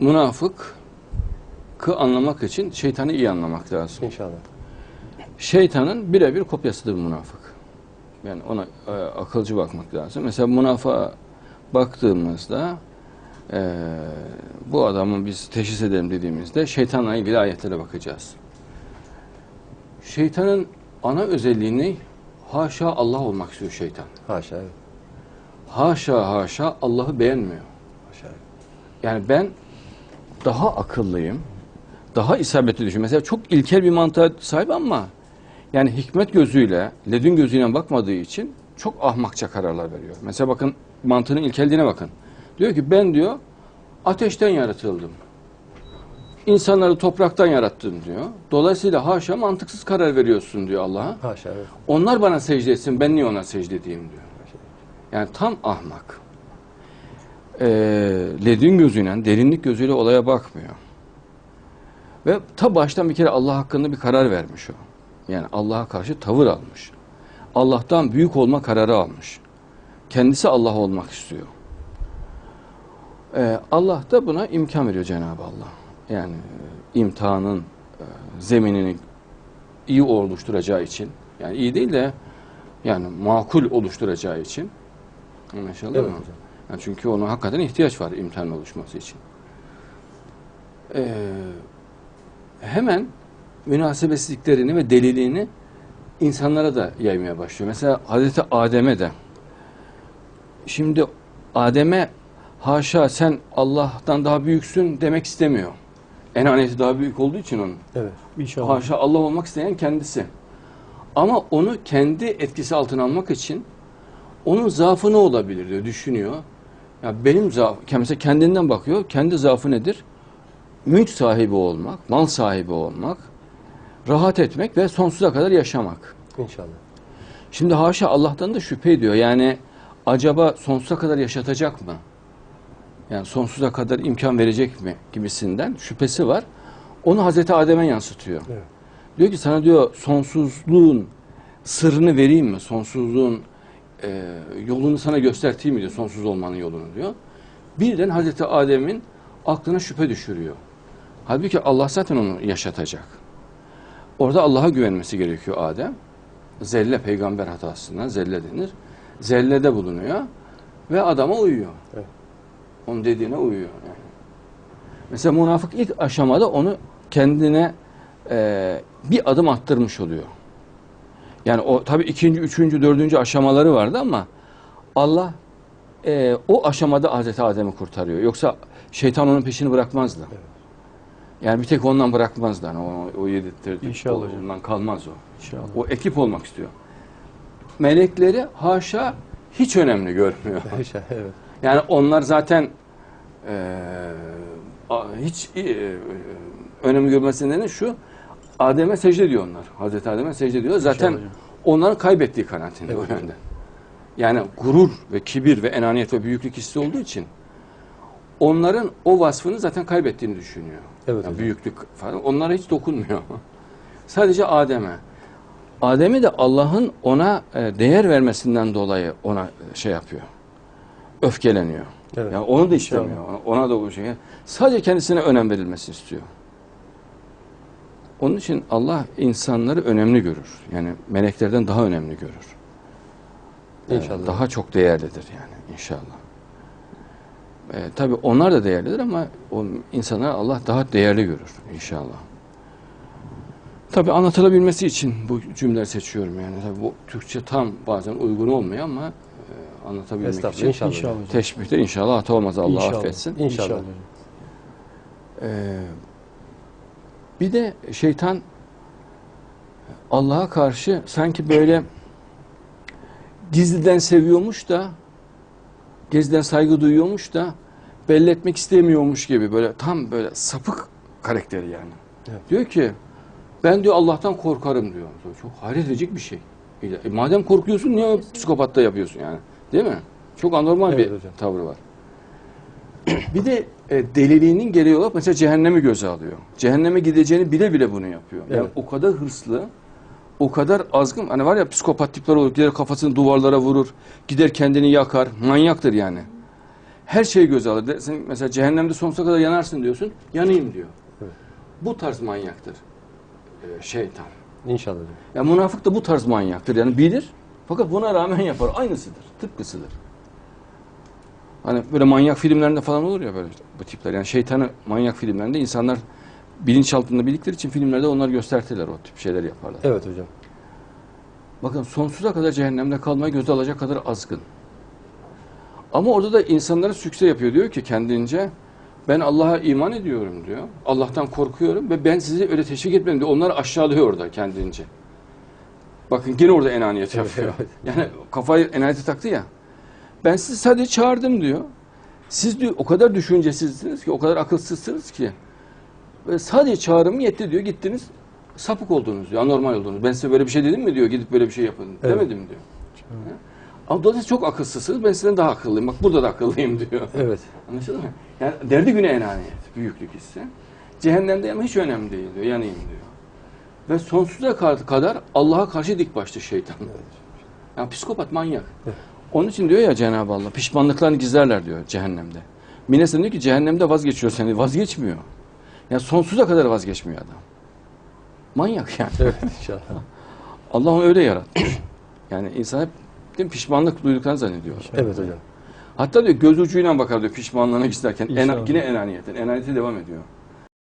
münafıkı anlamak için şeytanı iyi anlamak lazım. İnşallah. Şeytanın birebir kopyasıdır münafık. Yani ona e, akılcı bakmak lazım. Mesela münafığa baktığımızda e, bu adamı biz teşhis edelim dediğimizde şeytanla ilgili ayetlere bakacağız. Şeytanın ana özelliği ne? Haşa Allah olmak istiyor şeytan. Haşa. Evet. Haşa haşa Allah'ı beğenmiyor. Haşa. Yani ben daha akıllıyım, daha isabetli düşün. Mesela çok ilkel bir mantığa sahip ama yani hikmet gözüyle, ledün gözüyle bakmadığı için çok ahmakça kararlar veriyor. Mesela bakın mantığının ilkelliğine bakın. Diyor ki ben diyor ateşten yaratıldım. İnsanları topraktan yarattım diyor. Dolayısıyla haşa mantıksız karar veriyorsun diyor Allah'a. Haşa. Evet. Onlar bana secde etsin, ben niye ona secde edeyim diyor. Yani tam ahmak. Ee, ledün gözüyle, derinlik gözüyle olaya bakmıyor. Ve ta baştan bir kere Allah hakkında bir karar vermiş o. Yani Allah'a karşı tavır almış. Allah'tan büyük olma kararı almış. Kendisi Allah olmak istiyor. Ee, Allah da buna imkan veriyor Cenab-ı Allah. Yani e, imtihanın e, zeminini iyi oluşturacağı için, yani iyi değil de yani makul oluşturacağı için. Anlaşıldı Evet mı? hocam. Yani çünkü ona hakikaten ihtiyaç var imtihanın oluşması için. Ee, hemen münasebetsizliklerini ve deliliğini insanlara da yaymaya başlıyor. Mesela Hazreti Adem'e de şimdi Adem'e haşa sen Allah'tan daha büyüksün demek istemiyor. Enaniyeti daha büyük olduğu için onun. Evet. İnşallah. Haşa Allah olmak isteyen kendisi. Ama onu kendi etkisi altına almak için onun zaafı ne olabilir diyor, düşünüyor. Ya benim zaaf, mesela kendinden bakıyor. Kendi zaafı nedir? Mülk sahibi olmak, mal sahibi olmak, rahat etmek ve sonsuza kadar yaşamak. İnşallah. Şimdi haşa Allah'tan da şüphe ediyor. Yani acaba sonsuza kadar yaşatacak mı? Yani sonsuza kadar imkan verecek mi gibisinden şüphesi var. Onu Hazreti Adem'e yansıtıyor. Evet. Diyor ki sana diyor sonsuzluğun sırrını vereyim mi? Sonsuzluğun e, yolunu sana gösterteyim mi diyor. Sonsuz olmanın yolunu diyor. Birden Hazreti Adem'in aklına şüphe düşürüyor. Halbuki Allah zaten onu yaşatacak. Orada Allah'a güvenmesi gerekiyor Adem. Zelle peygamber hatasından zelle denir. Zellede bulunuyor ve adama uyuyor. Evet. Onun dediğine uyuyor. Yani. Mesela münafık ilk aşamada onu kendine e, bir adım attırmış oluyor. Yani o tabii ikinci, üçüncü, dördüncü aşamaları vardı ama Allah e, o aşamada Hazreti Adem'i kurtarıyor. Yoksa şeytan onun peşini bırakmazdı. Yani bir tek ondan bırakmazdı. Hani o, o yedirtirdi. İnşallah. Ondan kalmaz o. İnşallah. O ekip olmak istiyor. Melekleri haşa hiç önemli görmüyor. Haşa. Evet. Yani onlar zaten a- hiç e, önemli görmesinin nedeni şu. Adem'e secde ediyor onlar. Hazreti Adem'e secde ediyor. Zaten onların kaybettiği kanaatinde Evet. o yönde. Yani gurur ve kibir ve enaniyet ve büyüklük hissi olduğu için onların o vasfını zaten kaybettiğini düşünüyor. Evet Yani büyüklük falan. Onlara hiç dokunmuyor. Sadece Adem'e. Adem'i de Allah'ın ona e, değer vermesinden dolayı ona e, şey yapıyor. Öfkeleniyor. Evet. Yani onu da istemiyor. Ona, ona da bu şey. Sadece kendisine önem verilmesi istiyor. Onun için Allah insanları önemli görür. Yani meleklerden daha önemli görür. Ee, İnşallah. Daha çok değerlidir yani inşallah. Ee, tabii onlar da değerlidir ama o insanları Allah daha değerli görür inşallah. Tabii anlatılabilmesi için bu cümleleri seçiyorum yani. Tabii bu Türkçe tam bazen uygun olmuyor ama e, anlatabilmek için İnşallah. İnşallah teşbihte inşallah hata olmaz Allah İnşallah. affetsin. İnşallah. hocam. Ee, bir de şeytan Allah'a karşı sanki böyle gizliden seviyormuş da gizliden saygı duyuyormuş da belli etmek istemiyormuş gibi böyle tam böyle sapık karakteri yani. Evet. Diyor ki ben diyor Allah'tan korkarım diyor. Çok hayret edecek bir şey. E, madem korkuyorsun niye psikopatta yapıyorsun yani? Değil mi? Çok anormal Evet bir hocam. tavrı var. bir de e, deliliğinin gereği olarak mesela cehennemi göze alıyor. Cehenneme gideceğini bile bile bunu yapıyor. Yani Evet. o kadar hırslı, o kadar azgın. Hani var ya psikopat tipler olur, gider kafasını duvarlara vurur, gider kendini yakar. Manyaktır yani. Her şeyi göze alır. Sen mesela cehennemde sonsuza kadar yanarsın diyorsun. Yanayım diyor. Evet. Bu tarz manyaktır. Ee, şeytan. İnşallah. Ya münafık da bu tarz manyaktır. Yani bilir fakat buna rağmen yapar. Aynısıdır. Tıpkısıdır. Hani böyle manyak filmlerinde falan olur ya böyle bu tipler. Yani şeytanı manyak filmlerinde insanlar bilinçaltında bildikleri için filmlerde onlar göstertiler o tip şeyler yaparlar. Evet hocam. Bakın sonsuza kadar cehennemde kalmayı göze alacak kadar azgın. Ama orada da insanlara sükse yapıyor. Diyor ki kendince ben Allah'a iman ediyorum diyor. Allah'tan korkuyorum ve ben sizi öyle teşvik etmedim diyor. Onları aşağılıyor orada kendince. Bakın gene orada enaniyet yapıyor. Yani kafayı enaniyete taktı ya. Ben sizi sadece çağırdım diyor. Siz diyor o kadar düşüncesizsiniz ki, o kadar akılsızsınız ki. Ve sadece çağrım yetti diyor. Gittiniz sapık oldunuz diyor. Anormal oldunuz. Ben size böyle bir şey dedim mi diyor. Gidip böyle bir şey yapın. Evet. Demedim diyor. Ama dolayısıyla çok akılsızsınız. Ben sizden daha akıllıyım. Bak burada da akıllıyım diyor. Evet. Anlaşıldı mı? Yani derdi güne enaniyet, büyüklük hissi. Cehennemde ama hiç önemli değil diyor, yanayım diyor. Ve sonsuza ka- kadar Allah'a karşı dik başlı şeytan. Yani psikopat, manyak. Evet. Onun için diyor ya Cenab-ı Allah, pişmanlıklarını gizlerler diyor cehennemde. Minnes'e diyor ki cehennemde vazgeçiyor seni, vazgeçmiyor. Yani sonsuza kadar vazgeçmiyor adam. Manyak yani. Evet inşallah. Allah onu öyle yaratmış. Yani insan hep değil mi, pişmanlık duyduklarını zannediyor. Evet hocam. Hatta diyor göz ucuyla bakar diyor pişmanlığına giderken. Ena, yine enaniyetten. Enaniyete devam ediyor.